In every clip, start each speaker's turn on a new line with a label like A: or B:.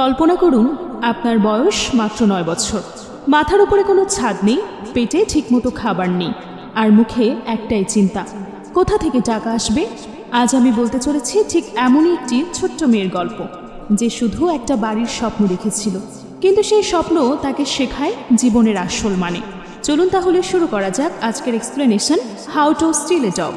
A: কল্পনা করুন, আপনার বয়স মাত্র নয় বছর। মাথার উপরে কোনো ছাদ নেই, পেটে ঠিকমতো খাবার নেই, আর মুখে একটাই চিন্তা, কোথা থেকে টাকা আসবে? আজ আমি বলতে চলেছি ঠিক এমনই একটি ছোট্ট মেয়ের গল্প, যে শুধু একটা বাড়ির স্বপ্ন রেখেছিল কিন্তু সেই স্বপ্ন তাকে শেখায় জীবনের আসল মানে। চলুন তাহলে শুরু করা যাক আজকের explanation how to steal a job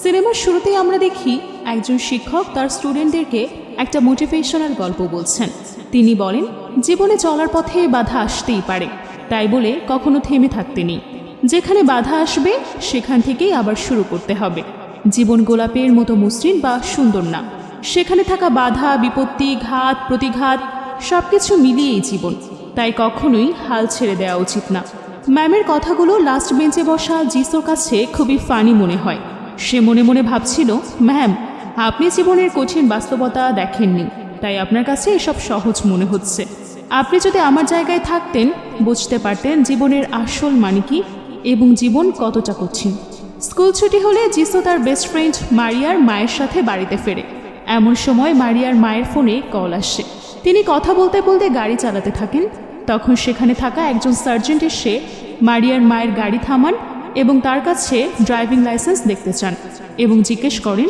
A: সিনেমার শুরুতেই আমরা দেখি, একজন শিক্ষক তার স্টুডেন্টদেরকে একটা মোটিভেশনাল গল্প বলছেন। তিনি বলেন, জীবনে চলার পথে বাধা আসতেই পারে। তাই বলে কখনো থেমে থাকতে নেই। যেখানে বাধা আসবে, সেখান থেকেই আবার শুরু করতে হবে। জীবন গোলাপের মতো মসৃণ বা সুন্দর না। সেখানে থাকা বাধা, বিপত্তি, ঘাত, প্রতিঘাত সব কিছু মিলিয়েই জীবন। তাই কখনোই হাল ছেড়ে দেওয়া উচিত না। ম্যামের কথাগুলো লাস্ট বেঞ্চে বসা জিসোর কাছে খুবই ফানি মনে হয়। সে মনে মনে ভাবছিল, ম্যাম, আপনি জীবনের কঠিন বাস্তবতা দেখেননি। তাই আপনার কাছে এসব সহজ মনে হচ্ছে। আপনি যদি আমার জায়গায় থাকতেন, বুঝতে পারতেন জীবনের আসল মানে কি এবং জীবন কতটা কঠিন। স্কুল ছুটি হলে জিসো তার বেস্ট ফ্রেন্ড মারিয়ার মায়ের সাথে বাড়িতে ফেরে। এমন সময় মারিয়ার মায়ের ফোনে কল আসে। তিনি কথা বলতে বলতে গাড়ি চালাতে থাকেন। তখন সেখানে থাকা একজন সার্জেন্ট এসে মারিয়ার মায়ের গাড়ি থামান এবং তার কাছে ড্রাইভিং লাইসেন্স দেখতে চান এবং জিজ্ঞেস করেন,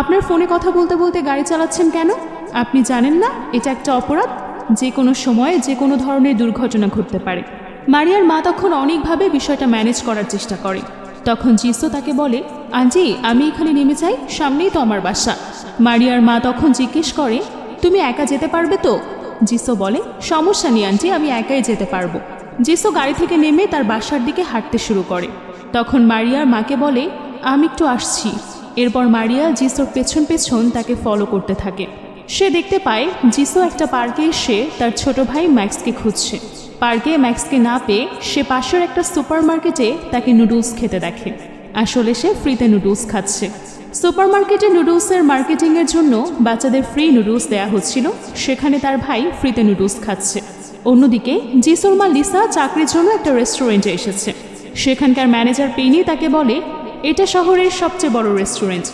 A: আপনার ফোনে কথা বলতে বলতে গাড়ি চালাচ্ছেন কেন? আপনি জানেন না, এটা একটা অপরাধ? যে কোনো সময়ে যে কোনো ধরনের দুর্ঘটনা ঘটতে পারে। মারিয়ার মা তখন অনেকভাবে বিষয়টা ম্যানেজ করার চেষ্টা করে। তখন জিসো তাকে বলে আঞ্জি আমি এখানে নেমে যাই, সামনেই তো আমার বাসা। মারিয়ার মা তখন জিজ্ঞেস করে, তুমি একা যেতে পারবে তো? জিসো বলে, সমস্যা নেই আন্টি, আমি একাই যেতে পারব। জিসো গাড়ি থেকে নেমে তার বাসার দিকে হাঁটতে শুরু করে। তখন মারিয়ার মাকে বলে, আমি একটু আসছি। এরপর মারিয়া জিসোর পেছন পেছন তাকে ফলো করতে থাকে। সে দেখতে পায় জিসো একটা পার্কে এসে তার ছোট ভাই ম্যাক্সকে খুঁজছে। পার্কে ম্যাক্সকে না পেয়ে সে পাশের একটা সুপার মার্কেটে তাকে নুডলস খেতে দেখে। আসলে সে ফ্রিতে নুডলস খাচ্ছে। সুপার মার্কেটে নুডলসের মার্কেটিংয়ের জন্য বাচ্চাদের ফ্রি নুডলস দেয়া হচ্ছিল। সেখানে তার ভাই ফ্রিতে নুডলস খাচ্ছে। অন্যদিকে জিসোর মা লিসা চাকরির জন্য একটা রেস্টুরেন্টে এসেছে। সেখানকার ম্যানেজার পেনি তাকে বলে, এটা শহরের সবচেয়ে বড় রেস্টুরেন্ট।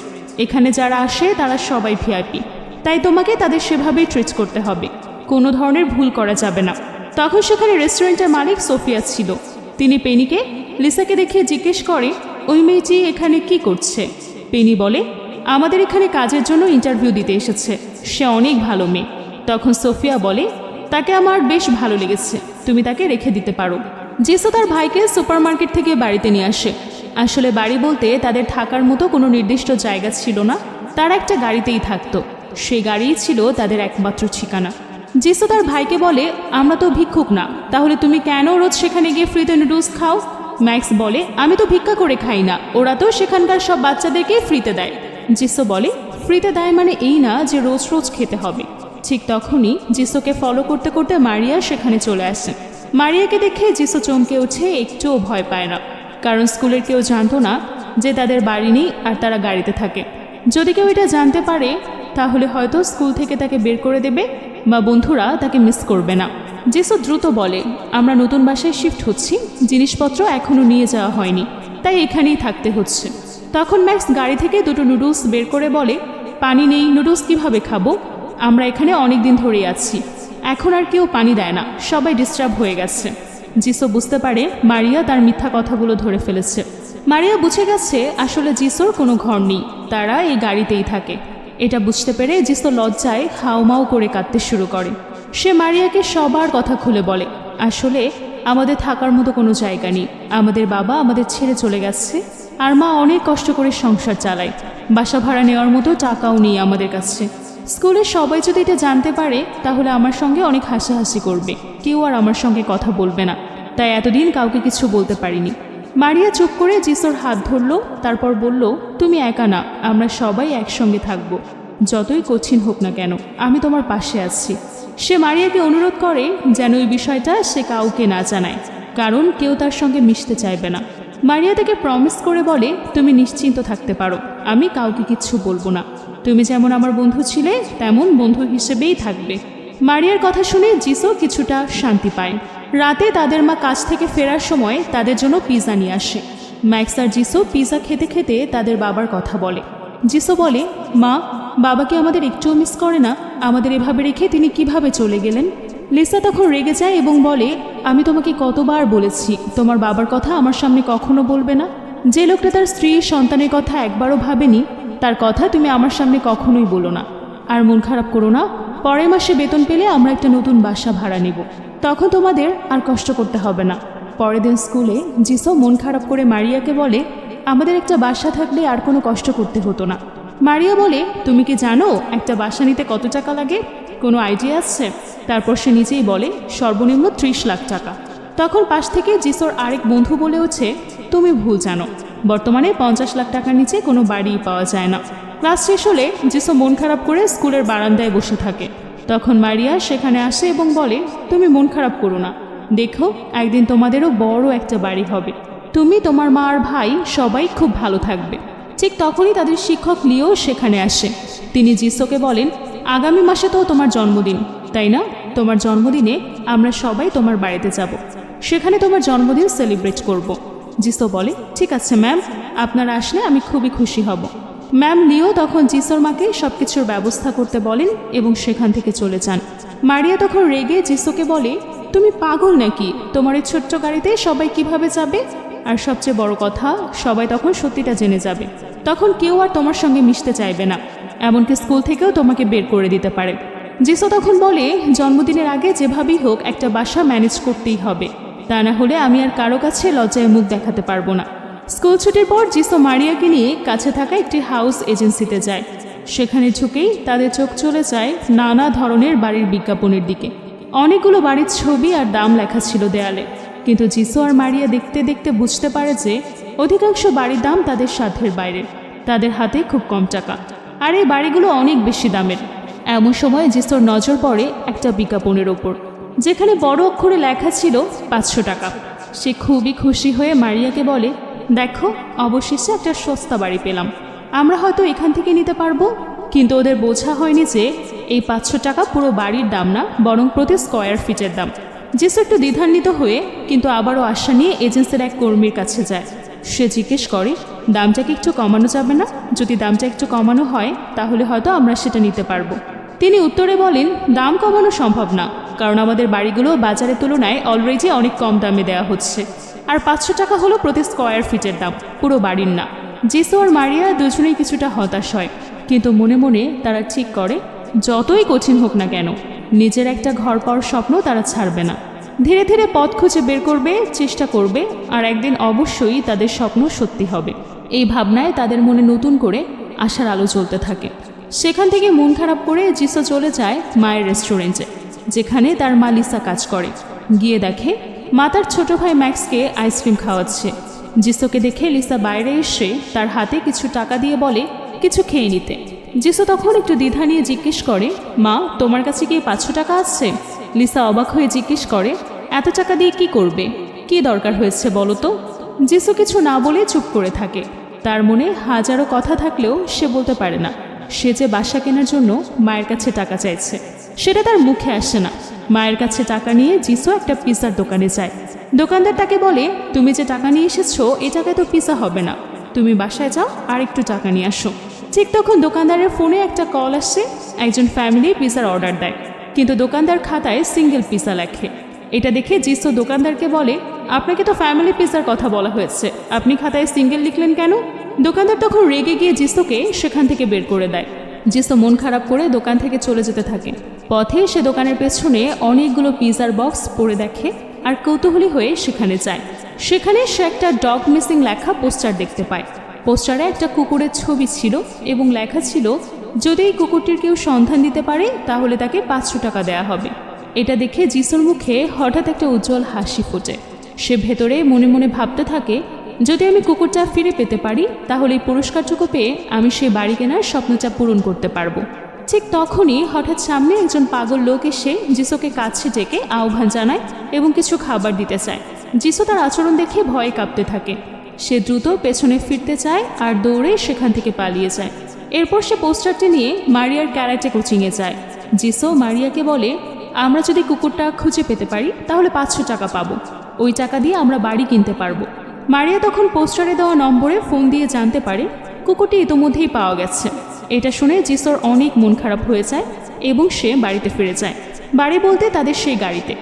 A: এখানে যারা আসে তারা সবাই ভিআইপি। তাই তোমাকে তাদের সেভাবেই ট্রিট করতে হবে। কোনো ধরনের ভুল করা যাবে না। তখন সেখানে রেস্টুরেন্টের মালিক সোফিয়া ছিল। তিনি পেনিকে লিসাকে দেখে জিজ্ঞেস করে, ওই মেয়েটি এখানে কি করছে? পেনি বলে, আমাদের এখানে কাজের জন্য ইন্টারভিউ দিতে এসেছে। সে অনেক ভালো মেয়ে। তখন সোফিয়া বলে, তাকে আমার বেশ ভালো লেগেছে। তুমি তাকে রেখে দিতে পারো। জেসো তার ভাইকে সুপারমার্কেট থেকে বাড়িতে নিয়ে আসে। আসলে বাড়ি বলতে তাদের থাকার মতো কোনো নির্দিষ্ট জায়গা ছিল না। তারা একটা গাড়িতেই থাকতো। সেই গাড়িই ছিল তাদের একমাত্র ঠিকানা। জেসো তার ভাইকে বলে, আমরা তো ভিক্ষুক না, তাহলে তুমি কেন রোজ সেখানে গিয়ে ফ্রিতে নুডলস খাও? ম্যাক্স বলে, আমি তো ভিক্ষা করে খাই না, ওরা তো সেখানকার সব বাচ্চাদেরকে ফ্রিতে দেয়। জিসো বলে, ফ্রিতে দেয় মানে এই না যে রোজ রোজ খেতে হবে। ঠিক তখনই জিসোকে ফলো করতে করতে মারিয়া সেখানে চলে আসে। মারিয়াকে দেখে জিসো চমকে উঠে একটুও ভয় পায় না। কারণ স্কুলের কেউ জানতো না যে তাদের বাড়ি নেই আর তারা গাড়িতে থাকে। যদি কেউ এটা জানতে পারে তাহলে হয়তো স্কুল থেকে তাকে বের করে দেবে বা বন্ধুরা তাকে মিস করবে না। জেসো দ্রুত বলে, আমরা নতুন বাসায় শিফট হচ্ছি, জিনিসপত্র এখনও নিয়ে যাওয়া হয়নি, তাই এখানেই থাকতে হচ্ছে। তখন ম্যাক্স গাড়ি থেকে দুটো নুডলস বের করে বলে, পানি নেই, নুডলস কীভাবে খাব? আমরা এখানে অনেক দিন ধরেই আছি। এখন আর কেউ পানি দেয় না, সবাই ডিস্টার্ব হয়ে গেছে। জিসো বুঝতে পারে মারিয়া তার মিথ্যা কথাগুলো ধরে ফেলেছে। মারিয়া বুঝে গেছে আসলে জিসোর কোনো ঘর নেই, তারা এই গাড়িতেই থাকে। এটা বুঝতে পেরে জিসো লজ্জায় হাউমাউ করে কাঁদতে শুরু করে। সে মারিয়াকে সবার কথা খুলে বলে, আসলে আমাদের থাকার মতো কোনো জায়গা নেই। আমাদের বাবা আমাদের ছেড়ে চলে গেছে আর মা অনেক কষ্ট করে সংসার চালায়। বাসা ভাড়া নেওয়ার মতো টাকাও নেই আমাদের কাছে। স্কুলে সবাই যদি এটা জানতে পারে, তাহলে আমার সঙ্গে অনেক হাসাহাসি করবে। কেউ আর আমার সঙ্গে কথা বলবে না। তাই এতদিন কাউকে কিছু বলতে পারিনি। মারিয়া চুপ করে জিসোর হাত ধরলো, তারপর বলল, তুমি একা না, আমরা সবাই একসঙ্গে থাকব। যতই কঠিন হোক না কেন, আমি তোমার পাশে আছি। সে মারিয়াকে অনুরোধ করে যেন ওই বিষয়টা সে কাউকে না জানায়, কারণ কেউ তার সঙ্গে মিশতে চাইবে না। মারিয়া তাকে প্রমিস করে বলে, তুমি নিশ্চিন্ত থাকতে পারো, আমি কাউকে কিচ্ছু বলব না। তুমি যেমন আমার বন্ধু ছিলে, তেমন বন্ধু হিসেবেই থাকবে। মারিয়ার কথা শুনে জিসো কিছুটা শান্তি পায়। রাতে তাদের মা কাজ থেকে ফেরার সময় তাদের জন্য পিৎজা নিয়ে আসে। ম্যাক্স আর জিসো পিৎজা খেতে খেতে তাদের বাবার কথা বলে। জিসো বলে, মা বাবাকে আমাদের একটুও মিস করে না? আমাদের এভাবে রেখে তিনি কীভাবে চলে গেলেন? লিসা তখন রেগে যায় এবং বলে, আমি তোমাকে কতবার বলেছি, তোমার বাবার কথা আমার সামনে কখনো বলবে না। যে লোকটা তার স্ত্রী, সন্তানের কথা একবারও ভাবেনি, তার কথা তুমি আমার সামনে কখনোই বলো না। আর মন খারাপ করো না, পরের মাসে বেতন পেলে আমরা একটা নতুন বাসা ভাড়া নেব। তখন তোমাদের আর কষ্ট করতে হবে না। পরের দিন স্কুলে জিসো মন খারাপ করে মারিয়াকে বলে, আমাদের একটা বাসা থাকলে আর কোনো কষ্ট করতে হতো না। মারিয়া বলে, তুমি কি জানো একটা বাসা নিতে কত টাকা লাগে? কোনো আইডিয়া আছে? তারপর সে নিজেই বলে, সর্বনিম্ন ত্রিশ লাখ টাকা। তখন পাশ থেকে জিসোর আরেক বন্ধু বলে ওঠে, তুমি ভুল জানো। বর্তমানে পঞ্চাশ লাখ টাকার নিচে কোনো বাড়িই পাওয়া যায় না। ক্লাস শেষ হলে জিসো মন খারাপ করে স্কুলের বারান্দায় বসে থাকে। তখন মারিয়া সেখানে আসে এবং বলে, তুমি মন খারাপ করো না। দেখো, একদিন তোমাদেরও বড় একটা বাড়ি হবে। তুমি, তোমার মা আর ভাই সবাই খুব ভালো থাকবে। ঠিক তখনই তাদের শিক্ষক লিও সেখানে আসে। তিনি জিসোকে বলেন, আগামী মাসে তো তোমার জন্মদিন। তাই না? তোমার জন্মদিনে আমরা সবাই তোমার বাড়িতে যাব। সেখানে তোমার জন্মদিন সেলিব্রেট করব। জিসো বলে, ঠিক আছে, ম্যাম। আপনারা আসলে আমি খুবই খুশি হব। ম্যাম লিও তখন জিসোর মাকে সব কিছুর ব্যবস্থা করতে বলেন এবং সেখান থেকে চলে যান। মারিয়া তখন রেগে জিসোকে বলে, তুমি পাগল নাকি? তোমার এই ছোট্ট গাড়িতে সবাই কীভাবে যাবে? আর সবচেয়ে বড় কথা, সবাই তখন সত্যিটা জেনে যাবে। তখন কেউ আর তোমার সঙ্গে মিশতে চাইবে না, এমনকি স্কুল থেকেও তোমাকে বের করে দিতে পারে। জিসো তখন বলে, জন্মদিনের আগে যেভাবেই হোক একটা বাসা ম্যানেজ করতেই হবে। তা না হলে আমি আর কারও কাছে লজ্জায় মুখ দেখাতে পারব না। স্কুল ছুটির পর জিসো মারিয়াকে নিয়ে কাছে থাকা একটি হাউস এজেন্সিতে যায়। সেখানে ঝুঁকেই তাদের চোখ চলে যায় নানা ধরনের বাড়ির বিজ্ঞাপনের দিকে। অনেকগুলো বাড়ির ছবি আর দাম লেখা ছিল দেয়ালে। কিন্তু জিসো আর মারিয়া দেখতে দেখতে বুঝতে পারে যে অধিকাংশ বাড়ির দাম তাদের সাধ্যের বাইরে। তাদের হাতে খুব কম টাকা। আর এই বাড়িগুলো অনেক বেশি দামের। এমন সময় জিসোর নজর পড়ে একটা বিজ্ঞাপনের ওপর, যেখানে বড় অক্ষরে লেখা ছিল পাঁচশো টাকা। সে খুবই খুশি হয়ে মারিয়াকে বলে দেখো, অবশেষে একটা সস্তা বাড়ি পেলাম। আমরা হয়তো এখান থেকে নিতে পারব, কিন্তু ওদের বোঝা হয়নি যে এই পাঁচশো টাকা পুরো বাড়ির দাম না, বরং প্রতি স্কোয়ার ফিটের দাম। জেসু একটু দ্বিধান্বিত হয়ে, কিন্তু আবারও আশা নিয়ে এজেন্সির এক কর্মীর কাছে যায়। সে জিজ্ঞেস করে, দামটা কি একটু কমানো যাবে না? যদি দামটা একটু কমানো হয়, তাহলে হয়তো আমরা সেটা নিতে পারব। তিনি উত্তরে বলেন, দাম কমানো সম্ভব না, কারণ আমাদের বাড়িগুলো বাজারের তুলনায় অলরেডি অনেক কম দামে দেওয়া হচ্ছে। আর পাঁচশো টাকা হলো প্রতি স্কোয়ার ফিটের দাম। পুরো বাড়ির না। জেসু আর মারিয়া দুজনেই কিছুটা হতাশ হয়। কিন্তু মনে মনে তারা ঠিক করে, যতই কঠিন হোক না কেন, নিজের একটা ঘর পাওয়ার স্বপ্ন তারা ছাড়বে না। ধীরে ধীরে পথ খুঁজে বের করবে, চেষ্টা করবে, আর একদিন অবশ্যই তাদের স্বপ্ন সত্যি হবে। এই ভাবনায় তাদের মনে নতুন করে আশার আলো জ্বলতে থাকে। সেখান থেকে মন খারাপ করে জিসো চলে যায় মায়ের রেস্টুরেন্টে যেখানে তার মা লিসা কাজ করে। গিয়ে দেখে মা তার ছোট ভাই ম্যাক্সকে আইসক্রিম খাওয়াচ্ছে। জিসোকে দেখে লিসা বাইরে এসে তার হাতে কিছু টাকা দিয়ে বলে, কিছু খেয়ে নিতে। জিসো তখন একটু দ্বিধা নিয়ে জিজ্ঞেস করে, মা, তোমার কাছে কি পাঁচশো টাকা আছে? লিসা অবাক হয়ে জিজ্ঞেস করে, এত টাকা দিয়ে কি করবে? কি দরকার হয়েছে বলো তো? জিসু কিছু না বলে চুপ করে থাকে। তার মনে হাজারো কথা থাকলেও সে বলতে পারে না। সে যে বাসা কেনার জন্য মায়ের কাছে টাকা চাইছে, সেটা তার মুখে আসে না। মায়ের কাছে টাকা নিয়ে জিসু একটা পিৎজার দোকানে যায়। দোকানদার তাকে বলে, তুমি যে টাকা নিয়ে এসেছ, এ টাকায় তো পিৎজা হবে না। তুমি বাসায় যাও, আর একটু টাকা নিয়ে আসো। ঠিক তখন দোকানদারের ফোনে একটা কল আসছে একজন ফ্যামিলি পিৎজার অর্ডার দেয়। কিন্তু দোকানদার খাতায় সিঙ্গেল পিৎজা লেখে। এটা দেখে জিসো দোকানদারকে বলে, আপনাকে তো ফ্যামিলি পিৎজার কথা বলা হয়েছে। আপনি খাতায় সিঙ্গেল লিখলেন কেন? দোকানদার তখন রেগে গিয়ে জিসুকে সেখান থেকে বের করে দেয়। জিসো মন খারাপ করে দোকান থেকে চলে যেতে থাকে। পথে সে দোকানের পেছনে অনেকগুলো পিৎজার বক্স পড়ে দেখে আর কৌতূহলী হয়ে সেখানে যায়। সেখানে সে একটা ডগ মিসিং লেখা পোস্টার দেখতে পায়। পোস্টারে একটা কুকুরের ছবি ছিল এবং লেখা ছিল, যদি এই কুকুরটির কেউ সন্ধান দিতে পারে, তাহলে তাকে পাঁচশো টাকা দেয়া হবে। এটা দেখে যিশুর মুখে হঠাৎ একটা উজ্জ্বল হাসি ফোটে। সে ভেতরে মনে মনে ভাবতে থাকে, যদি আমি কুকুরটা ফিরে পেতে পারি, তাহলে এই পুরস্কারটুকু পেয়ে আমি সেই বাড়ি কেনার স্বপ্নটা পূরণ করতে পারব। ঠিক তখনই হঠাৎ সামনে একজন পাগল লোক এসে যিশুকে কাছে ডেকে আহ্বান জানায় এবং কিছু খাবার দিতে চায়। যিশু তার আচরণ দেখে ভয়ে কাঁপতে থাকে। সে দ্রুত পেছনে ফিরতে চায় আর দৌড়ে সেখান থেকে পালিয়ে যায়। এরপর সে পোস্টারটি নিয়ে মারিয়ার ক্যারাটে কোচিংয়ে যায়। জিসো মারিয়াকে বলে, আমরা যদি কুকুরটা খুঁজে পেতে পারি, তাহলে পাঁচশো টাকা পাবো। ওই টাকা দিয়ে আমরা বাড়ি কিনতে পারব। মারিয়া তখন পোস্টারে দেওয়া নম্বরে ফোন দিয়ে জানতে পারে, কুকুরটি ইতোমধ্যেই পাওয়া গেছে। এটা শুনে জিসোর অনেক মন খারাপ হয়ে যায় এবং সে বাড়িতে ফিরে যায়। বাড়ি বলতে তাদের সেই গাড়িতে।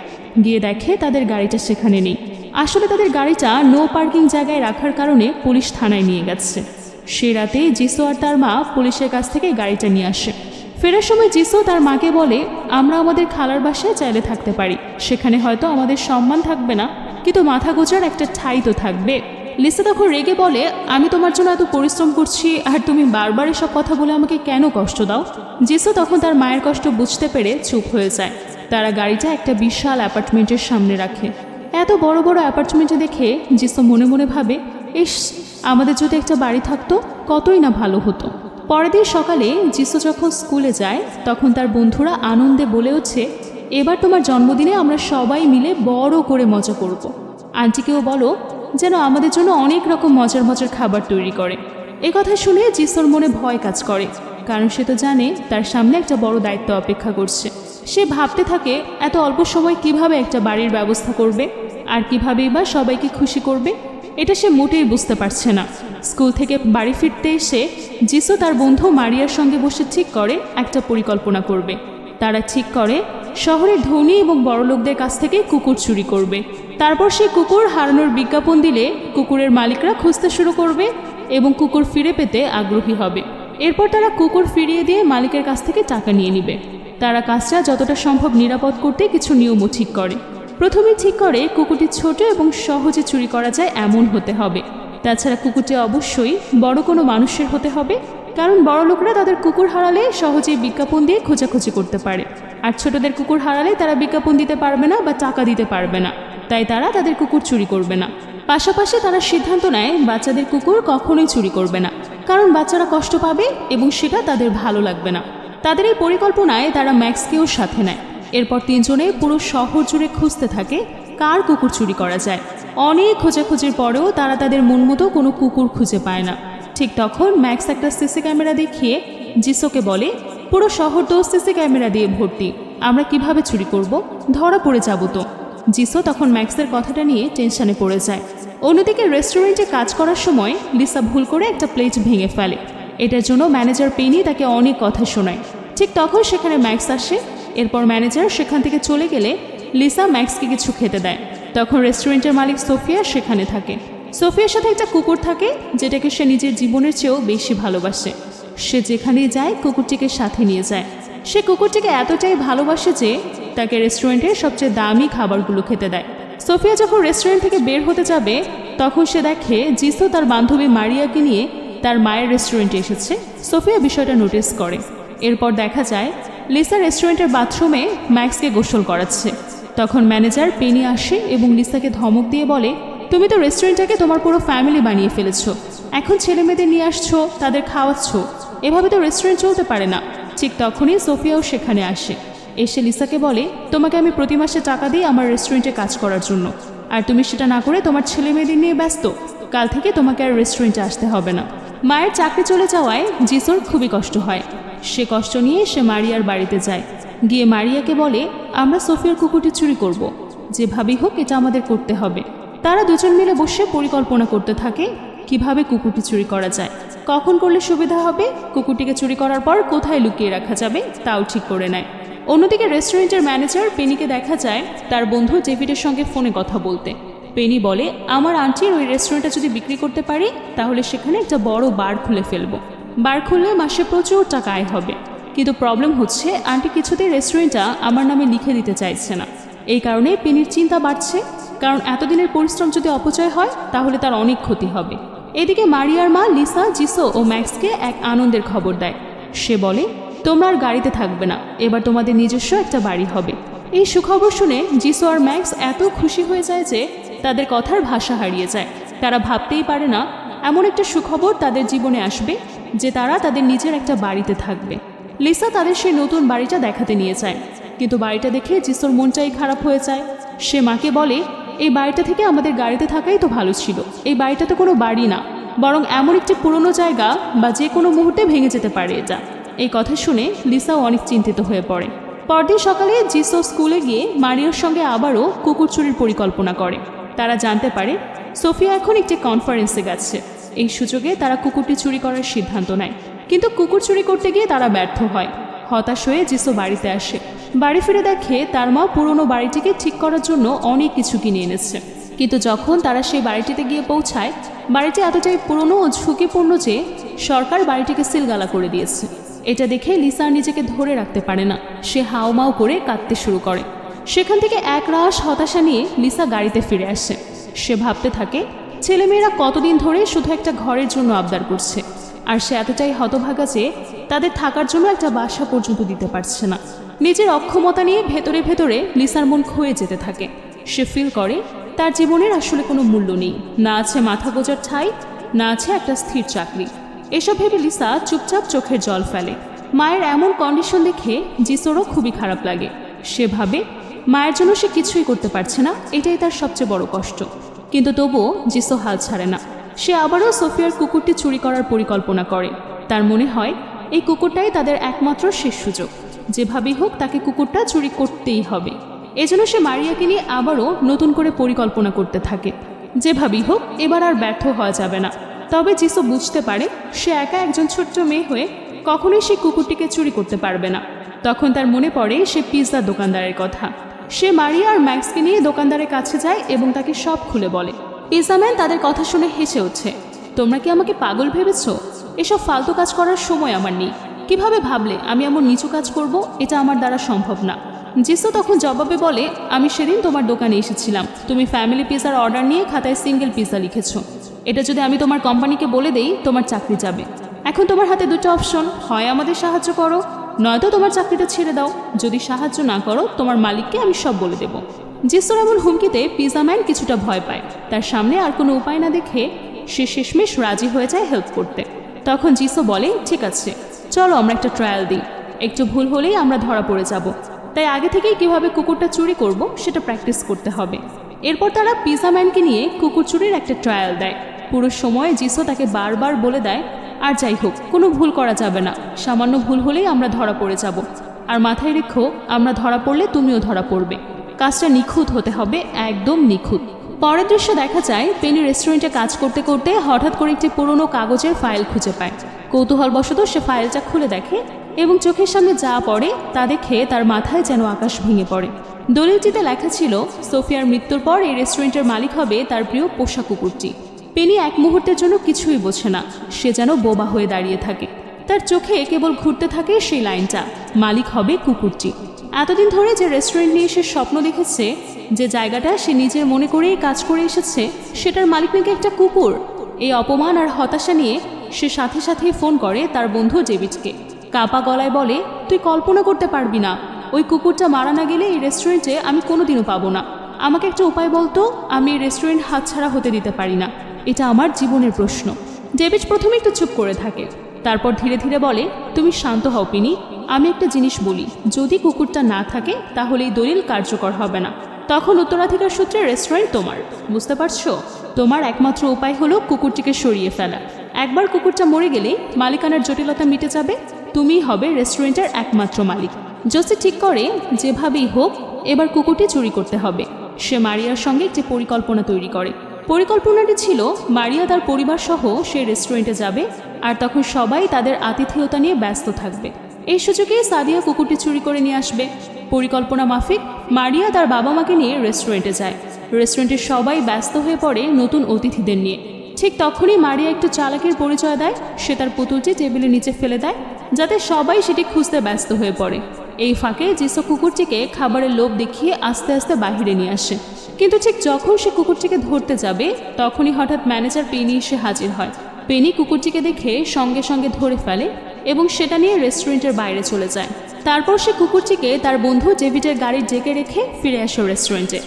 A: গিয়ে দেখে তাদের গাড়িটা সেখানে নেই। আসলে তাদের গাড়িটা নো পার্কিং জায়গায় রাখার কারণে পুলিশ থানায় নিয়ে গেছে। সে রাতে জিসো আর তার মা পুলিশের কাছ থেকে গাড়িটা নিয়ে আসে। ফেরার সময় জিসো তার মাকে বলে, আমরা আমাদের খালার বাসায় চাইলে থাকতে পারি। সেখানে হয়তো আমাদের সম্মান থাকবে না, কিন্তু মাথা গোজার একটা ঠাই তো থাকবে। লিসা তখন রেগে বলে, আমি তোমার জন্য এত পরিশ্রম করছি, আর তুমি বারবার এসব কথা বলে আমাকে কেন কষ্ট দাও? জিসো তখন তার মায়ের কষ্ট বুঝতে পেরে চুপ হয়ে যায়। তারা গাড়িটা একটা বিশাল অ্যাপার্টমেন্টের সামনে রাখে। এত বড় বড় অ্যাপার্টমেন্টে দেখে জিসো মনে মনে ভাবে, ইস, আমাদের যদি একটা বাড়ি থাকতো, কতই না ভালো হতো। পরের দিন সকালে জিসু যখন স্কুলে যায়, তখন তার বন্ধুরা আনন্দে বলে উঠছে এবার তোমার জন্মদিনে আমরা সবাই মিলে বড় করে মজা করব। আন্টিকেও বলো যেন আমাদের জন্য অনেক রকম মজার মজার খাবার তৈরি করে। এ কথা শুনে জিসোর মনে ভয় কাজ করে, কারণ সে তো জানে তার সামনে একটা বড় দায়িত্ব অপেক্ষা করছে। সে ভাবতে থাকে, এত অল্প সময় কীভাবে একটা বাড়ির ব্যবস্থা করবে? আর কিভাবেই বা সবাইকে খুশি করবে? এটা সে মোটেই বুঝতে পারছে না। স্কুল থেকে বাড়ি ফিরতে এসে জিসু তার বন্ধু মারিয়ার সঙ্গে বসে ঠিক করে একটা পরিকল্পনা করবে। তারা ঠিক করে শহরের ধনী এবং বড়লোকদের কাছ থেকে কুকুর চুরি করবে। তারপর সে কুকুর হারানোর বিজ্ঞাপন দিলে কুকুরের মালিকরা খুঁজতে শুরু করবে এবং কুকুর ফিরে পেতে আগ্রহী হবে। এরপর তারা কুকুর ফিরিয়ে দিয়ে মালিকের কাছ থেকে টাকা নিয়ে নিবে। তারা কাজটা যতটা সম্ভব নিরাপদ করতে কিছু নিয়মও ঠিক করে। প্রথমে ঠিক করে কুকুরটি ছোট এবং সহজে চুরি করা যায় এমন হতে হবে। তাছাড়া কুকুরটি অবশ্যই বড় কোনো মানুষের হতে হবে, কারণ বড় লোকরা তাদের কুকুর হারালে সহজেই বিজ্ঞাপন দিয়ে খোঁজাখুঁজি করতে পারে। আর ছোটদের কুকুর হারালে তারা বিজ্ঞাপন দিতে পারবে না বা টাকা দিতে পারবে না। তাই তারা তাদের কুকুর চুরি করবে না। পাশাপাশি তারা সিদ্ধান্ত নেয়, বাচ্চাদের কুকুর কখনোই চুরি করবে না। কারণ বাচ্চারা কষ্ট পাবে এবং সেটা তাদের ভালো লাগবে না। তাদের এই পরিকল্পনায় তারা ম্যাক্সকেও সাথে নেয়। এরপর তিনজনে পুরো শহর জুড়ে খুঁজতে থাকে, কার কুকুর চুরি করা যায়। অনেক খোঁজাখুঁজির পরেও তারা তাদের মন মতো কোনো কুকুর খুঁজে পায় না। ঠিক তখন ম্যাক্স একটা সিসি ক্যামেরা দেখিয়ে জিসোকে বলে পুরো শহর তো সিসি ক্যামেরা দিয়ে ভর্তি। আমরা কীভাবে চুরি করব? ধরা পড়ে যাব তো। জিসো তখন ম্যাক্সের কথাটা নিয়ে টেনশনে পড়ে যায়। অন্যদিকে রেস্টুরেন্টে কাজ করার সময় লিসা ভুল করে একটা প্লেট ভেঙে ফেলে। এটার জন্য ম্যানেজার পেনি তাকে অনেক কথা শোনায়। ঠিক তখন সেখানে ম্যাক্স আসে। এরপর ম্যানেজার সেখান থেকে চলে গেলে লিসা ম্যাক্সকে কিছু খেতে দেয়। তখন রেস্টুরেন্টের মালিক সোফিয়া সেখানে থাকে। সোফিয়ার সাথে একটা কুকুর থাকে, যেটাকে সে নিজের জীবনের চেয়েও বেশি ভালোবাসে। সে যেখানেই যায়, কুকুরটিকে সাথে নিয়ে যায়। সে কুকুরটিকে এতটাই ভালোবাসে যে তাকে রেস্টুরেন্টের সবচেয়ে দামি খাবারগুলো খেতে দেয়। সোফিয়া যখন রেস্টুরেন্ট থেকে বের হতে যাবে, তখন সে দেখে জিসো তার বান্ধবী মারিয়াকে নিয়ে তার মায়ের রেস্টুরেন্টে এসেছে। সোফিয়া বিষয়টা নোটিস করে। এরপর দেখা যায়, লিসা রেস্টুরেন্টের বাথরুমে ম্যাক্সকে গোসল করাচ্ছে। তখন ম্যানেজার পেনি আসে এবং লিসাকে ধমক দিয়ে বলে, তুমি তো রেস্টুরেন্টটাকে তোমার পুরো ফ্যামিলি বানিয়ে ফেলেছো। এখন ছেলে মেয়েদের নিয়ে আসছো, তাদের খাওয়াচ্ছ। এভাবে তো রেস্টুরেন্ট চলতে পারে না। ঠিক তখনই সোফিয়াও সেখানে আসে। এসে লিসাকে বলে, তোমাকে আমি প্রতি মাসে টাকা দিই আমার রেস্টুরেন্টে কাজ করার জন্য। আর তুমি সেটা না করে তোমার ছেলে মেয়েদের নিয়ে ব্যস্ত। কাল থেকে তোমাকে আর রেস্টুরেন্টে আসতে হবে না। মায়ের চাকরি চলে যাওয়ায় জিসোর খুবই কষ্ট হয়। সে কষ্ট নিয়ে সে মারিয়ার বাড়িতে যায়। গিয়ে মারিয়াকে বলে, আমরা সোফিয়ার কুকুরটি চুরি করব। যেভাবেই হোক এটা আমাদের করতে হবে। তারা দুজন মিলে বসে পরিকল্পনা করতে থাকে। কীভাবে কুকুরটি চুরি করা যায়? কখন করলে সুবিধা হবে? কুকুরটিকে চুরি করার পর কোথায় লুকিয়ে রাখা যাবে, তাও ঠিক করে নেয়। অন্যদিকে রেস্টুরেন্টের ম্যানেজার পেনিকে দেখা যায়, তার বন্ধু ডেভিডের সঙ্গে ফোনে কথা বলতে। পেনি বলে, আমার আন্টির ওই রেস্টুরেন্টটা যদি বিক্রি করতে পারি, তাহলে সেখানে একটা বড় বার খুলে ফেলব। বার খুললে মাসে প্রচুর টাকা আয় হবে। কিন্তু প্রবলেম হচ্ছে, আন্টি কিছুতেই রেস্টুরেন্টটা আমার নামে লিখে দিতে চাইছে না। এই কারণে পেনির চিন্তা বাড়ছে। কারণ এতদিনের পরিশ্রম যদি অপচয় হয়, তাহলে তার অনেক ক্ষতি হবে। এদিকে মারিয়ার মা লিসা, জিসো ও ম্যাক্সকে এক আনন্দের খবর দেয়। সে বলে, তোমরা আর গাড়িতে থাকবে না, এবার তোমাদের নিজস্ব একটা বাড়ি হবে। এই সুখবর শুনে জিসো আর ম্যাক্স এত খুশি হয়ে যায় যে তাদের কথার ভাষা হারিয়ে যায়। তারা ভাবতেই পারে না, এমন একটা সুখবর তাদের জীবনে আসবে যে তারা তাদের নিজের একটা বাড়িতে থাকবে। লিসা তাদের সেই নতুন বাড়িটা দেখাতে নিয়ে যায়। কিন্তু বাড়িটা দেখে জিসোর মনটাই খারাপ হয়ে যায়। সে মাকে বলে এই বাড়িটা থেকে আমাদের গাড়িতে থাকাই তো ভালো ছিল। এই বাড়িটা তো কোনো বাড়ি না, বরং এমন একটি পুরনো জায়গা বা যে কোনো মুহূর্তে ভেঙে যেতে পারে এটা। এই কথা শুনে লিসাও অনেক চিন্তিত হয়ে পড়ে। পরদিন সকালে জিসো স্কুলে গিয়ে মারিয়ার সঙ্গে আবারও কুকুর চুরির পরিকল্পনা করে। তারা জানতে পারে, সোফিয়া এখন একটি কনফারেন্সে গেছে। এই সুযোগে তারা কুকুরটি চুরি করার সিদ্ধান্ত নেয়। কিন্তু কুকুর চুরি করতে গিয়ে তারা ব্যর্থ হয়। হতাশ হয়ে জিসো বাড়িতে আসে। বাড়ি ফিরে দেখে তার মা পুরনো বাড়িটিকে ঠিক করার জন্য অনেক কিছু কিনে এনেছে। কিন্তু যখন তারা সেই বাড়িটিতে গিয়ে পৌঁছায়, বাড়িটি এতটাই পুরনো ও ঝুঁকিপূর্ণ যে সরকার বাড়িটিকে সিলগালা করে দিয়েছে। এটা দেখে লিসা নিজেকে ধরে রাখতে পারে না। সে হাওমাও করে কাঁদতে শুরু করে। সেখান থেকে এক রাশ হতাশা নিয়ে লিসা গাড়িতে ফিরে আসে। সে ভাবতে থাকে, ছেলেমেয়েরা কতদিন ধরে শুধু একটা ঘরের জন্য আবদার করছে। আর সে এতটাই হতভাগা যে তাদের থাকার জন্য একটা বাসা পর্যন্ত দিতে পারছে না। নিজের অক্ষমতা নিয়ে ভেতরে ভেতরে লিসার মন ক্ষয়ে যেতে থাকে। সে ফিল করে, তার জীবনের আসলে কোনো মূল্য নেই। না আছে মাথা গোজার ঠাই, না আছে একটা স্থির চাকরি। এসব ভেবে লিসা চুপচাপ চোখের জল ফেলে। মায়ের এমন কন্ডিশন দেখে জিসোরও খুবই খারাপ লাগে। সে ভাবে, মায়ের জন্য সে কিছুই করতে পারছে না, এটাই তার সবচেয়ে বড় কষ্ট। কিন্তু তবুও জিসো হাল ছাড়ে না। সে আবারও সোফিয়ার কুকুরটি চুরি করার পরিকল্পনা করে। তার মনে হয়, এই কুকুরটাই তাদের একমাত্র শেষ সুযোগ। যেভাবেই হোক তাকে কুকুরটা চুরি করতেই হবে। এজন্য সে মারিয়াকে নিয়ে আবারও নতুন করে পরিকল্পনা করতে থাকে। যেভাবেই হোক, এবার আর ব্যর্থ হওয়া যাবে না। তবে জিসো বুঝতে পারে, সে একা একজন ছোট্ট মেয়ে হয়ে কখনোই সে কুকুরটিকে চুরি করতে পারবে না। তখন তার মনে পড়ে সে পিৎজা দোকানদারের কথা। সে মারিয়া আর ম্যাক্সকে নিয়ে দোকানদারের কাছে যায় এবং তাকে সব খুলে বলে। পিৎজাম্যান তাদের কথা শুনে হেসে ওঠে, তোমরা কি আমাকে পাগল ভেবেছ? এসব ফালতু কাজ করার সময় আমার নেই। কীভাবে ভাবলে আমি এমন নিচু কাজ করব, এটা আমার দ্বারা সম্ভব না। জিসো তখন জবাবে বলে, আমি সেদিন তোমার দোকানে এসেছিলাম। তুমি ফ্যামিলি পিৎজার অর্ডার নিয়ে খাতায় সিঙ্গেল পিৎজা লিখেছো। এটা যদি আমি তোমার কোম্পানিকে বলে দেই, তোমার চাকরি যাবে। এখন তোমার হাতে দুটো অপশন হয় আমাদের সাহায্য করো, নয়তো তোমার চাকরিটা ছেড়ে দাও। যদি সাহায্য না করো, তোমার মালিককে আমি সব বলে দেব। জিসোর এমন হুমকিতে পিজা ম্যান কিছুটা ভয় পায়। তার সামনে আর কোনো উপায় না দেখে সে শেষমেশ রাজি হয়ে যায় হেল্প করতে। তখন জিসো বলে, ঠিক আছে। চলো আমরা একটা ট্রায়াল দিই। একটু ভুল হলেই আমরা ধরা পড়ে যাব। তাই আগে থেকেই কীভাবে কুকুরটা চুরি করব, সেটা প্র্যাকটিস করতে হবে। এরপর তারা পিজা ম্যানকে নিয়ে কুকুর চুরির একটা ট্রায়াল দেয়। পুরো সময় জিসো তাকে বারবার বলে দেয়, আর যাই হোক, কোনো ভুল করা যাবে না। সামান্য ভুল হলেই আমরা ধরা পড়ে যাব। আর মাথায় রেখো, আমরা ধরা পড়লে তুমিও ধরা পড়বে। কাজটা নিখুঁত হতে হবে, একদম নিখুঁত। পরের দৃশ্য দেখা যায়, পেনি রেস্টুরেন্টে কাজ করতে করতে হঠাৎ করে একটি পুরনো কাগজের ফাইল খুঁজে পায়। কৌতূহলবশত সে ফাইলটা খুলে দেখে এবং চোখের সামনে যা পড়ে তা দেখে তার মাথায় যেন আকাশ ভেঙে পড়ে। দলিলটিতে লেখা ছিল, সোফিয়ার মৃত্যুর পর এই রেস্টুরেন্টের মালিক হবে তার প্রিয় পোষা কুকুরটি। পেনি এক মুহূর্তের জন্য কিছুই বোঝে না, সে যেন বোবা হয়ে দাঁড়িয়ে থাকে। তার চোখে কেবল ঘুরতে থাকে সেই লাইনটা, মালিক হবে কুকুরটি। এতদিন ধরে যে রেস্টুরেন্ট নিয়ে সে স্বপ্ন দেখেছে, যে জায়গাটা সে নিজের মনে করেই কাজ করে এসেছে, সেটার মালিক নাকি একটা কুকুর? এই অপমান আর হতাশা নিয়ে সে সাথে সাথে ফোন করে তার বন্ধু ডেভিডকে। কাপা গলায় বলে, তুই কল্পনা করতে পারবি না। ওই কুকুরটা মারা না গেলে এই রেস্টুরেন্টে আমি কোনোদিনও পাবো না। আমাকে একটা উপায় বলতো, আমি এই রেস্টুরেন্ট হাতছাড়া হতে দিতে পারি না। এটা আমার জীবনের প্রশ্ন। ডেভিড প্রথমে একটু চুপ করে থাকে। তারপর ধীরে ধীরে বলে, তুমি শান্ত হও, পিনি। আমি একটা জিনিস বলি, যদি কুকুরটা না থাকে, তাহলে এই দলিল কার্যকর হবে না। তখন উত্তরাধিকার সূত্রে রেস্টুরেন্ট তোমার। বুঝতে পারছ? তোমার একমাত্র উপায় হলো কুকুরটিকে সরিয়ে ফেলা। একবার কুকুরটা মরে গেলেই মালিকানার জটিলতা মিটে যাবে, তুমিই হবে রেস্টুরেন্টের একমাত্র মালিক। জোসি ঠিক করে, যেভাবেই হোক, এবার কুকুরটি চুরি করতে হবে। সে মারিয়ার সঙ্গে একটি পরিকল্পনা তৈরি করে। পরিকল্পনাটি ছিল, মারিয়া তার পরিবার সহ সে রেস্টুরেন্টে যাবে, আর তখন সবাই তাদের আতিথেয়তা নিয়ে ব্যস্ত থাকবে। এই সুযোগে সাদিয়া কুকুরটি চুরি করে নিয়ে আসবে। পরিকল্পনা মাফিক, মারিয়া তার বাবা মাকে নিয়ে রেস্টুরেন্টে যায়। রেস্টুরেন্টের সবাই ব্যস্ত হয়ে পড়ে নতুন অতিথিদের নিয়ে। ঠিক তখনই মারিয়া একটু চালাকের পরিচয় দেয়। সে তার পুতুলটি টেবিলের নিচে ফেলে দেয়, যাতে সবাই সেটি খুঁজতে ব্যস্ত হয়ে পড়ে। এই ফাঁকে জিসো কুকুরটিকে খাবারের লোভ দেখিয়ে আস্তে আস্তে বাহিরে নিয়ে আসে। কিন্তু ঠিক যখন সে কুকুরটিকে ধরতে যাবে, তখনই হঠাৎ ম্যানেজার পেনি এসে হাজির হয়। পেনি কুকুরটিকে দেখে সঙ্গে সঙ্গে ধরে ফেলে এবং সেটা নিয়ে রেস্টুরেন্টের বাইরে চলে যায়। তারপর সে কুকুরটিকে তার বন্ধু ডেভিডের গাড়ির ডেকে রেখে ফিরে আসে রেস্টুরেন্টে।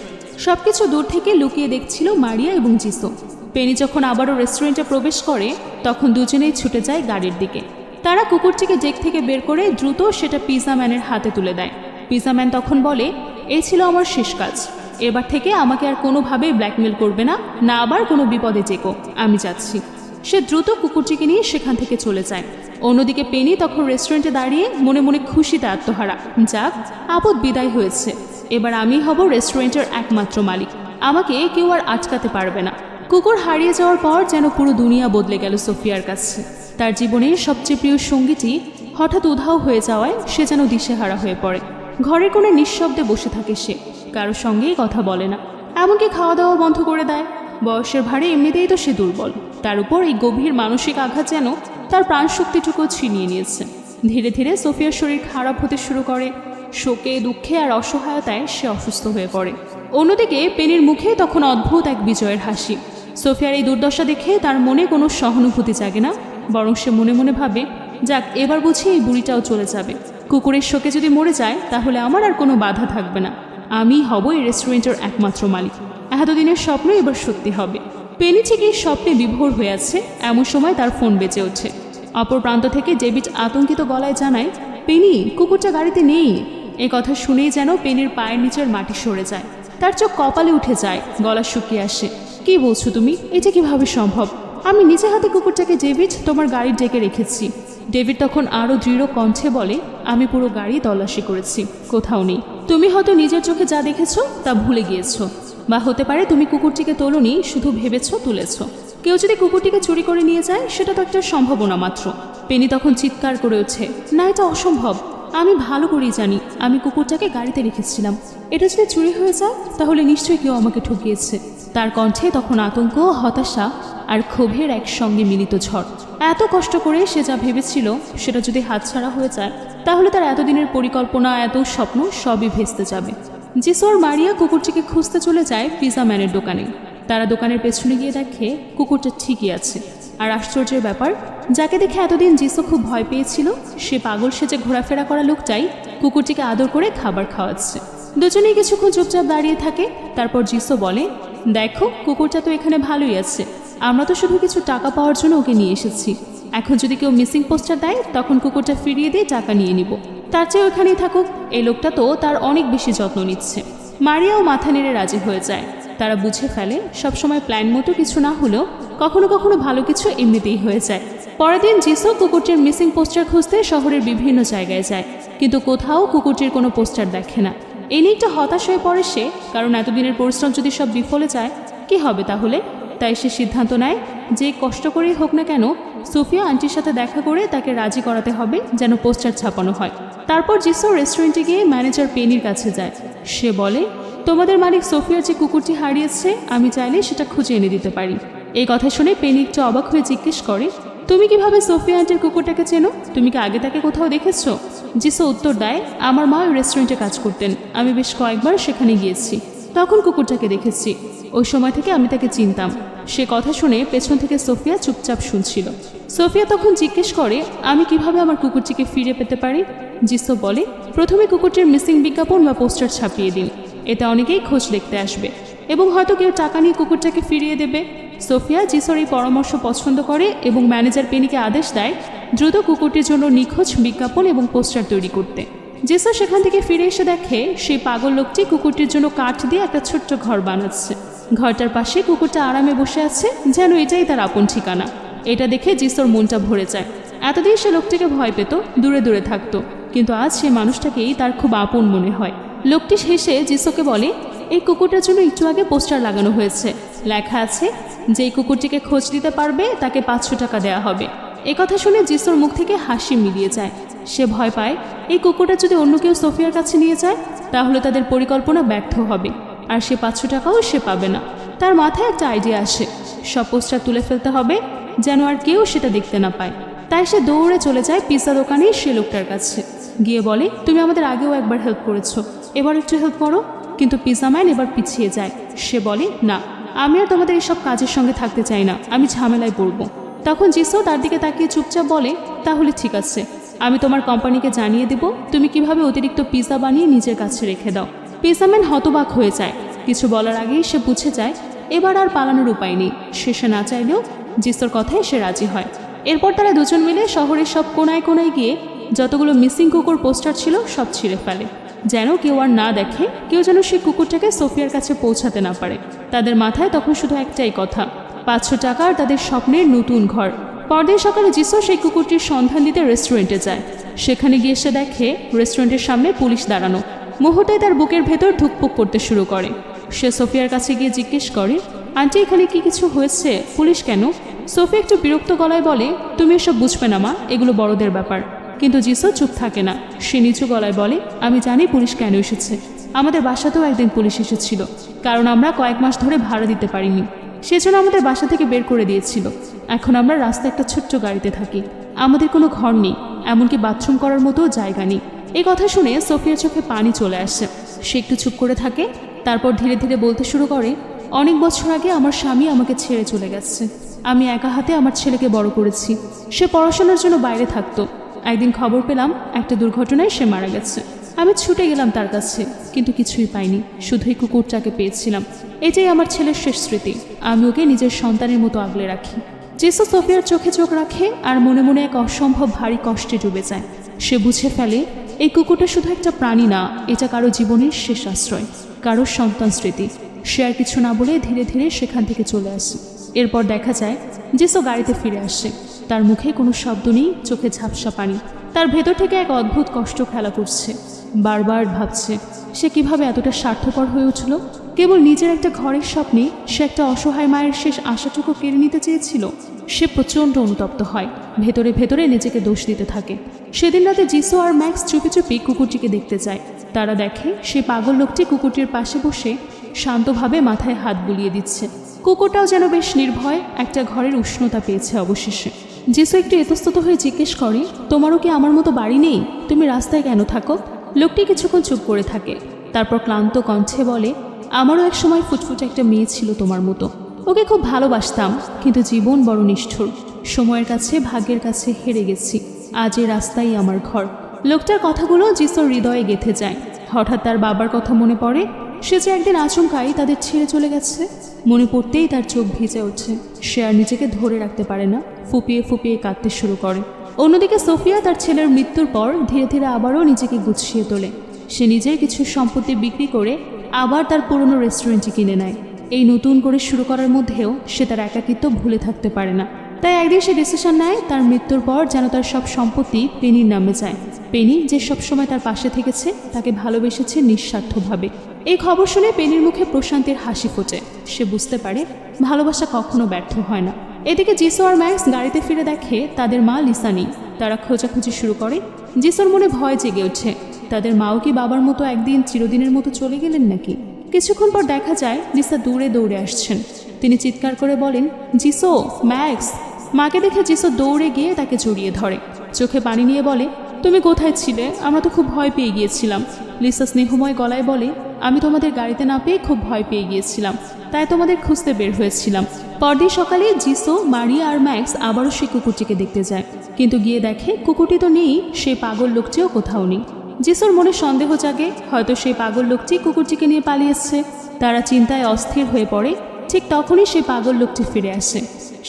A: সবকিছু দূর থেকে লুকিয়ে দেখছিল মারিয়া এবং জিসো। পেনি যখন আবারও রেস্টুরেন্টে প্রবেশ করে, তখন দুজনেই ছুটে যায় গাড়ির দিকে। তারা কুকুরটিকে ডেক থেকে বের করে দ্রুত সেটা পিজা ম্যানের হাতে তুলে দেয়। পিজা ম্যান তখন বলে এই ছিল আমার শেষ কাজ। এবার থেকে আমাকে আর কোনোভাবেই ব্ল্যাকমেল করবে না না আবার কোনো বিপদে চেকো আমি যাচ্ছি। সে দ্রুত কুকুরটিকে নিয়ে সেখান থেকে চলে যায়। অন্যদিকে পেনি তখন রেস্টুরেন্টে দাঁড়িয়ে মনে মনে খুশিতে আত্মহারা, যাক, আপদ বিদায় হয়েছে। এবার আমি হব রেস্টুরেন্টের একমাত্র মালিক। আমাকে কেউ আর আটকাতে পারবে না। কুকুর হারিয়ে যাওয়ার পর যেন পুরো দুনিয়া বদলে গেল সোফিয়ার কাছে। তার জীবনের সবচেয়ে প্রিয় সঙ্গীটি হঠাৎ উধাও হয়ে যাওয়ায় সে যেন দিশেহারা হয়ে পড়ে। ঘরের কোনো নিঃশব্দে বসে থাকে সে। কারোর সঙ্গেই কথা বলে না। এমনকি খাওয়া দাওয়া বন্ধ করে দেয়। বয়সের ভারে এমনিতেই তো সে দুর্বল। তার উপর এই গভীর মানসিক আঘাত যেন তার প্রাণশক্তিটুকু ছিনিয়ে নিয়েছে। ধীরে ধীরে সোফিয়ার শরীর খারাপ হতে শুরু করে। শোকে, দুঃখে আর অসহায়তায় সে অসুস্থ হয়ে পড়ে। অন্যদিকে, পেনির মুখে তখন অদ্ভুত এক বিজয়ের হাসি। সোফিয়ার এই দুর্দশা দেখে তার মনে কোনো সহানুভূতি জাগে না, বরং সে মনে মনে ভাবে, যাক, এবার বুঝি এই বুড়িটাও চলে যাবে। কুকুরের শোকে যদি মরে যায়, তাহলে আমার আর কোনো বাধা থাকবে না। আমি হব এই রেস্টুরেন্টের একমাত্র মালিক। এতদিনের স্বপ্ন এবার সত্যি হবে। পেনি ঠিক এই স্বপ্নে বিভোর হয়ে আছে, এমন সময় তার ফোন বেঁচে ওঠে। অপর প্রান্ত থেকে ডেভিড আতঙ্কিত গলায় জানায়, পেনি, কুকুরটা গাড়িতে নেই। এ কথা শুনেই যেন পেনির পায়ের নিচের মাটি সরে যায়। তার চোখ কপালে উঠে যায়, গলা শুকিয়ে আসে। কি বলছো তুমি? এটা কীভাবে সম্ভব? আমি নিজে হাতে কুকুরটাকে ডেভিড, তোমার গাড়ির ডেকে রেখেছি। ডেভিড তখন আরও দৃঢ় কণ্ঠে বলে, আমি পুরো গাড়ি তল্লাশি করেছি, কোথাও নেই। তুমি হয়তো নিজের চোখে যা দেখেছ, তা ভুলে গিয়েছ। বা হতে পারে তুমি কুকুরটিকে তোলনি, শুধু ভেবেছো, তুলেছো। কেউ যদি কুকুরটিকে চুরি করে নিয়ে যায়, সেটা তো একটা সম্ভাবনা মাত্র। পেনি তখন চিৎকার করে ওঠে, না, এটা অসম্ভব। আমি ভালো করেই জানি। আমি কুকুরটাকে গাড়িতে রেখেছিলাম। এটা যদি চুরি হয়ে যায়, তাহলে নিশ্চয়ই কেউ আমাকে ঠকিয়েছে। তার কণ্ঠে তখন আতঙ্ক, হতাশা আর ক্ষোভের একসঙ্গে মিলিত ঝড়। এত কষ্ট করে সে যা ভেবেছিল, সেটা যদি হাতছাড়া হয়ে যায়, তাহলে তার এতদিনের পরিকল্পনা, এত স্বপ্ন সবই ভেস্তে যাবে। জিসোর মারিয়া কুকুরটিকে খুঁজতে চলে যায় পিজা ম্যানের দোকানে। তারা দোকানের পেছনে গিয়ে দেখে কুকুরটা ঠিকই আছে। আর আশ্চর্যের ব্যাপার যাকে দেখে এতদিন জিসো খুব ভয় পেয়েছিল, সে পাগল সেজে ঘোরাফেরা করা লোকটাই কুকুরটিকে আদর করে খাবার খাওয়াচ্ছে। দুজনেই কিছুক্ষণ চুপচাপ দাঁড়িয়ে থাকে, তারপর জিসো বলে, দেখো, কুকুরটা তো এখানে ভালোই আছে। আমরা তো শুধু কিছু টাকা পাওয়ার জন্য ওকে নিয়ে এসেছি। এখন যদি কেউ মিসিং পোস্টার দেয়, তখন কুকুরটা ফিরিয়ে দিয়ে টাকা নিয়ে নিব। তার চেয়ে ওখানেই থাকুক, এই লোকটা তো তার অনেক বেশি যত্ন নিচ্ছে। মারিয়াও মাথা নেড়ে রাজি হয়ে যায়। তারা বুঝে ফেলে, সবসময় প্ল্যান মতো কিছু না হলেও কখনো কখনো ভালো কিছু এমনিতেই হয়ে যায়। পরের দিন জিসো কুকুরটির মিসিং পোস্টার খুঁজতে শহরের বিভিন্ন জায়গায় যায়, কিন্তু কোথাও কুকুরটির কোনো পোস্টার দেখে না। এ নিয়ে একটু হতাশ হয়ে পড়ে সে, কারণ এতদিনের পরিশ্রম যদি সব বিফলে যায়, কি হবে তাহলে? তাই সে সিদ্ধান্ত নেয় যে কষ্ট করেই হোক না কেন, সোফিয়া আন্টির সাথে দেখা করে তাকে রাজি করাতে হবে যেন পোস্টার ছাপানো হয়। তারপর জিসো রেস্টুরেন্টে গিয়ে ম্যানেজার পেনির কাছে যায়। সে বলে, তোমাদের মালিক সোফিয়ার যে কুকুরটি হারিয়েছে, আমি চাইলে সেটা খুঁজে এনে দিতে পারি। এই কথা শুনে পেনি একটু অবাক হয়ে জিজ্ঞেস করে তুমি কীভাবে সোফিয়া আন্টির কুকুরটাকে চেনো? তুমি কি আগে তাকে কোথাও দেখেছ? জিসো উত্তর দেয়, আমার মা ওই রেস্টুরেন্টে কাজ করতেন। আমি বেশ কয়েকবার সেখানে গিয়েছি। তখন কুকুরটাকে দেখেছি। ওই সময় থেকে আমি তাকে চিনতাম। সে কথা শুনে পেছন থেকে সোফিয়া চুপচাপ শুনছিল। সোফিয়া তখন জিজ্ঞেস করে, আমি কীভাবে আমার কুকুরটিকে ফিরে পেতে পারি? জিসো বলে, প্রথমে কুকুরটির মিসিং বিজ্ঞাপন বা পোস্টার ছাপিয়ে দিন। এতে অনেকেই খোঁজ লিখতে আসবে। এবং হয়তো কেউ টাকা নিয়ে কুকুরটাকে ফিরিয়ে দেবে। সোফিয়া জিসোর এই পরামর্শ পছন্দ করে এবং ম্যানেজার পেনিকে আদেশ দেয় দ্রুত কুকুরটির জন্য নিখোঁজ বিজ্ঞাপন এবং পোস্টার তৈরি করতে। জেসো সেখান থেকে ফিরে এসে দেখে সেই পাগল লোকটি কুকুরটির জন্য কাঠ দিয়ে একটা ছোট্ট ঘর বানাচ্ছে। ঘরটার পাশে কুকুরটা আরামে বসে আছে, যেন এটাই তার আপন ঠিকানা। এটা দেখে জিসোর মনটা ভরে যায়। এতদিন সে লোকটিকে ভয় পেত, দূরে দূরে থাকতো। কিন্তু আজ সে মানুষটাকেই তার খুব আপন মনে হয়। লোকটি শেষে জিসোকে বলে, এই কুকুরটার জন্য একটু আগে পোস্টার লাগানো হয়েছে। লেখা আছে যেই কুকুরটিকে খোঁজ দিতে পারবে, তাকে পাঁচশো টাকা দেওয়া হবে। কথা শুনে জিসোর মুখ থেকে হাসি মিলিয়ে যায়। সে ভয় পায়, এই কুকুরটা যদি অন্য কেউ সোফিয়ার কাছে নিয়ে যায়, তাহলে তাদের পরিকল্পনা ব্যর্থ হবে। আর সে পাঁচশো টাকাও সে পাবে না। তার মাথায় একটা আইডিয়া আসে। সব পোস্টার তুলে ফেলতে হবে, যেন আর কেউ সেটা দেখতে না পায়। তাই সে দৌড়ে চলে যায় পিৎজা দোকানে সে লোকটার কাছে। গিয়ে বলে, তুমি আমাদের আগেও একবার হেল্প করেছ। এবার একটু হেল্প করো। কিন্তু পিৎজা ম্যান এবার পিছিয়ে যায়। সে বলে, না। আমি আর তোমাদের এসব কাজের সঙ্গে থাকতে চাই না। আমি ঝামেলায় পড়ব। তখন জিসো তার দিকে তাকিয়ে চুপচাপ বলে, তাহলে ঠিক আছে। আমি তোমার কোম্পানিকে জানিয়ে দেব। তুমি কীভাবে অতিরিক্ত পিৎজা বানিয়ে নিজের কাছে রেখে দাও? পিৎজাম্যান হতবাক হয়ে যায়। কিছু বলার আগেই সে বুঝে যায়, এবার আর পালানোর উপায় নেই। শেষে না চাইলেও জিসোর কথায় সে রাজি হয়। এরপর তারা দুজন মিলে শহরের সব কোনায় কোনায় গিয়ে যতগুলো মিসিং কুকুর পোস্টার ছিল সব ছিঁড়ে ফেলে। যেন কেউ আর না দেখে, কেউ যেন সেই কুকুরটাকে সোফিয়ার কাছে পৌঁছাতে না পারে। তাদের মাথায় তখন শুধু একটাই কথা, পাঁচশো টাকা আর তাদের স্বপ্নের নতুন ঘর। পরদিন সকালে জিসো সেই কুকুরটির সন্ধান দিতে রেস্টুরেন্টে যায়। সেখানে গিয়ে সে দেখে রেস্টুরেন্টের সামনে পুলিশ দাঁড়ানো। মুহূর্তে তার বুকের ভেতর ধুকপুক করতে শুরু করে। সে সোফিয়ার কাছে গিয়ে জিজ্ঞেস করে, আন্টি, এখানে কি কিছু হয়েছে? পুলিশ কেন? সোফি একটু বিরক্ত গলায় বলে, তুমি এসব বুঝবে না মা, এগুলো বড়দের ব্যাপার। কিন্তু জিসো চুপ থাকে না। সে নিচু গলায় বলে, আমি জানি পুলিশ কেন এসেছে। আমাদের বাসাতেও একদিন পুলিশ এসেছিল। কারণ আমরা কয়েক মাস ধরে ভাড়া দিতে পারিনি। সেজন্য আমাদের বাসা থেকে বের করে দিয়েছিল। এখন আমরা রাস্তায় একটা ছোট্ট গাড়িতে থাকি। আমাদের কোনো ঘর নেই, এমনকি বাথরুম করার মতো জায়গা নেই। এই কথা শুনে সোফিয়ার চোখে পানি চলে আসে। সে একটু চুপ করে থাকে, তারপর ধীরে ধীরে বলতে শুরু করে, অনেক বছর আগে আমার স্বামী আমাকে ছেড়ে চলে গেছে। আমি একা হাতে আমার ছেলেকে বড় করেছি। সে পড়াশোনার জন্য বাইরে থাকতো। একদিন খবর পেলাম, একটা দুর্ঘটনায় সে মারা গেছে। আমি ছুটে গেলাম তার কাছে, কিন্তু কিছুই পাইনি। শুধুই কুকুরটাকে পেয়েছিলাম। এটাই আমার ছেলের শেষ স্মৃতি। আমি ওকে নিজের সন্তানের মতো আগলে রাখি। জেসু সোফিয়ার চোখে চোখ রাখে আর মনে মনে এক অসম্ভব ভারী কষ্টে ডুবে যায়। সে বুঝে ফেলে, এই কুকুরটা শুধু একটা প্রাণী না, এটা কারও জীবনের শেষ আশ্রয় কারোর সন্তান স্মৃতি। সে আর কিছু না বলে ধীরে ধীরে সেখান থেকে চলে আসে। এরপর দেখা যায়, জেসো গাড়িতে ফিরে আসে। তার মুখে কোনো শব্দ নেই, চোখে ঝাপসা পানি। তার ভেতর থেকে এক অদ্ভুত কষ্ট খেলা করছে। বারবার ভাবছে, সে কীভাবে এতটা স্বার্থপর হয়ে উঠল? কেবল নিজের একটা ঘরের স্বপ্নে সে একটা অসহায় মায়ের শেষ আশাটুকু কেড়ে নিতে চেয়েছিল। সে প্রচণ্ড অনুতপ্ত হয়, ভেতরে ভেতরে নিজেকে দোষ দিতে থাকে। সেদিন রাতে জিসো আর ম্যাক্স চুপি চুপি কুকুরটিকে দেখতে যায়। তারা দেখে সে পাগল লোকটি কুকুরটির পাশে বসে শান্তভাবে মাথায় হাত বুলিয়ে দিচ্ছে। কুকুরটাও যেন বেশ নির্ভয়, একটা ঘরের উষ্ণতা পেয়েছে অবশেষে। জেসু একটু এতস্তত হয়ে জিজ্ঞেস করে, তোমারও কি আমার মতো বাড়ি নেই? তুমি রাস্তায় কেন থাকো? লোকটি কিছুক্ষণ চুপ করে থাকে। তারপর ক্লান্ত কণ্ঠে বলে, আমারও এক সময় ফুটফুটে একটা মেয়ে ছিল তোমার মতো। ওকে খুব ভালোবাসতাম, কিন্তু জীবন বড় নিষ্ঠুর। সময়ের কাছে, ভাগ্যের কাছে হেরে গেছি। আজ এ রাস্তাই আমার ঘর। লোকটার কথাগুলো জিসোর হৃদয়ে গেথে যায়। হঠাৎ তার বাবার কথা মনে পড়ে, সে যে একদিন আচমকাই তাদের ছেড়ে চলে গেছে। মনে পড়তেই তার চোখ ভিজে ওঠে। সে আর নিজেকে ধরে রাখতে পারে না। ফুপিয়ে ফুপিয়ে কাঁদতে শুরু করে। অন্যদিকে সোফিয়া তার ছেলের মৃত্যুর পর ধীরে ধীরে আবারও নিজেকে গুছিয়ে তোলে। সে নিজের কিছু সম্পত্তি বিক্রি করে আবার তার পুরনো রেস্টুরেন্টটি কিনে নেয়। এই নতুন করে শুরু করার মধ্যেও সে তার একাকিত্ব ভুলে থাকতে পারে না। তাই একদিন সে ডিসিশন নেয় তার মৃত্যুর পর যেন তার সব সম্পত্তি পেনির নামে যায়। পেনি যে সবসময় তার পাশে থেকেছে, তাকে ভালোবেসেছে নিঃস্বার্থভাবে। এই খবর শুনে পেনির মুখে প্রশান্তির হাসি ফোটে। সে বুঝতে পারে ভালোবাসা কখনো ব্যর্থ হয় না। এদিকে জিসো আর ম্যাক্স গাড়িতে ফিরে দেখে তাদের মা লিসা নেই তারা খোঁজাখুঁজি শুরু করে। জিসোর মনে ভয় জেগে ওঠে। তাদের মাও কি বাবার মতো একদিন চিরদিনের মতো চলে গেলেন নাকি? কিছুক্ষণ পর দেখা যায় লিসা দূরে দৌড়ে আসছেন। তিনি চিৎকার করে বলেন, জিসো, ম্যাক্স। মাকে দেখে জিসো দৌড়ে গিয়ে তাকে জড়িয়ে ধরে। চোখে পানি নিয়ে বলে, তুমি কোথায় ছিলে? আমরা তো খুব ভয় পেয়ে গিয়েছিলাম। লিসা স্নেহময় গলায় বলে আমি তোমাদের গাড়িতে না পেয়ে খুব ভয় পেয়ে গিয়েছিলাম, তাই তোমাদের খুঁজতে বের হয়েছিলাম। পরদিন সকালে জিসো, মারিয়া আর ম্যাক্স আবারও সেই কুকুরটিকে দেখতে যায়, কিন্তু গিয়ে দেখে কুকুরটি তো নেই, সে পাগল লোকটিও কোথাও নেই। জিসোর মনে সন্দেহ জাগে, হয়তো সেই পাগল লোকটি কুকুরটিকে নিয়ে পালিয়েছে। তারা চিন্তায় অস্থির হয়ে পড়ে, ঠিক তখনই সেই পাগল লোকটি ফিরে আসে।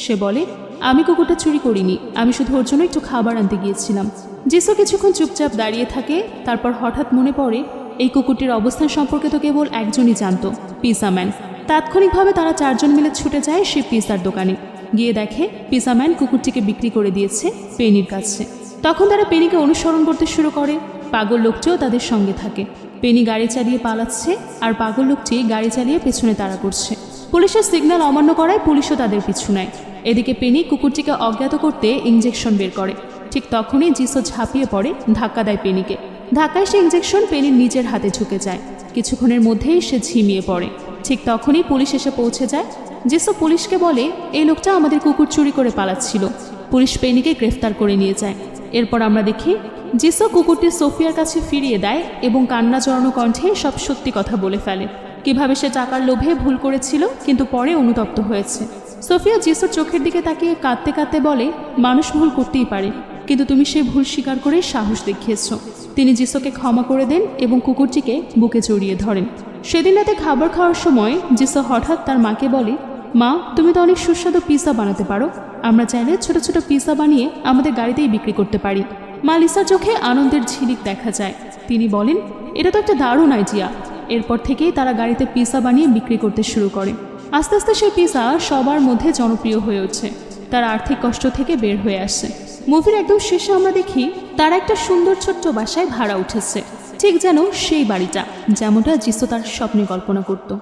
A: সে বলে, আমি কুকুরটা চুরি করিনি, আমি শুধু ওর জন্য একটু খাবার আনতে গিয়েছিলাম। জিসো কিছুক্ষণ চুপচাপ দাঁড়িয়ে থাকে, তারপর হঠাৎ মনে পড়ে এই কুকুরটির অবস্থান সম্পর্কে তো কেবল একজনই জানত পিজা ম্যান। তাৎক্ষণিকভাবে তারা চারজন মিলে ছুটে যায় সে পিজার দোকানে। গিয়ে দেখে পিজা ম্যান কুকুরটিকে বিক্রি করে দিয়েছে পেনির কাছে। তখন তারা পেনিকে অনুসরণ করতে শুরু করে। পাগল লোকটিও তাদের সঙ্গে থাকে। পেনি গাড়ি চালিয়ে পালাচ্ছে আর পাগল লোকটি গাড়ি চালিয়ে পেছনে তাড়া করছে। পুলিশের সিগন্যাল অমান্য করায় পুলিশও তাদের পিছু নেয়। এদিকে পেনি কুকুরটিকে অজ্ঞাত করতে ইঞ্জেকশন বের করে। ঠিক তখনই জিসো ঝাঁপিয়ে পড়ে, ধাক্কা দেয় পেনিকে। ধাক্কায় সে ইঞ্জেকশন পেনির নিজের হাতে ঝুঁকে যায়। কিছুক্ষণের মধ্যেই সে ঝিমিয়ে পড়ে। ঠিক তখনই পুলিশ এসে পৌঁছে যায়। জিসো পুলিশকে বলে, এই লোকটা আমাদের কুকুর চুরি করে পালাচ্ছিল। পুলিশ পেনিকে গ্রেফতার করে নিয়ে যায়। এরপর আমরা দেখি জিসো কুকুরটি সোফিয়ার কাছে ফিরিয়ে দেয় এবং কান্না জড়ানো কণ্ঠে সব সত্যি কথা বলে ফেলে। কীভাবে সে টাকার লোভে ভুল করেছিল, কিন্তু পরে অনুতপ্ত হয়েছে। সোফিয়া জিসোর চোখের দিকে তাকিয়ে কাঁদতে কাঁদতে বলে, মানুষ ভুল করতেই পারে, কিন্তু তুমি সেই ভুল স্বীকার করে সাহস দেখিয়েছ। তিনি জিসোকে ক্ষমা করে দেন এবং কুকুরটিকে বুকে জড়িয়ে ধরেন। সেদিন রাতে খাবার খাওয়ার সময় জিসো হঠাৎ তার মাকে বলে, মা, তুমি তো অনেক সুস্বাদু পিৎজা বানাতে পারো। আমরা চাইলে ছোট ছোট পিৎজা বানিয়ে আমাদের গাড়িতেই বিক্রি করতে পারি। মা লিসার চোখে আনন্দের ঝিলিক দেখা যায়। তিনি বলেন, এটা তো একটা দারুণ আইডিয়া এরপর থেকেই তারা গাড়িতে পিৎজা বানিয়ে বিক্রি করতে শুরু করে। আস্তে আস্তে সেই পিৎজা সবার মধ্যে জনপ্রিয় হয়ে ওঠে। তার আর্থিক কষ্ট থেকে বের হয়ে আসে। মুভির একদম শেষে আমরা দেখি তারা একটা সুন্দর ছোট্ট বাসায় ভাড়া উঠেছে। ঠিক যেন সেই বাড়িটা, যেমনটা জিসো তার স্বপ্নে কল্পনা করতো।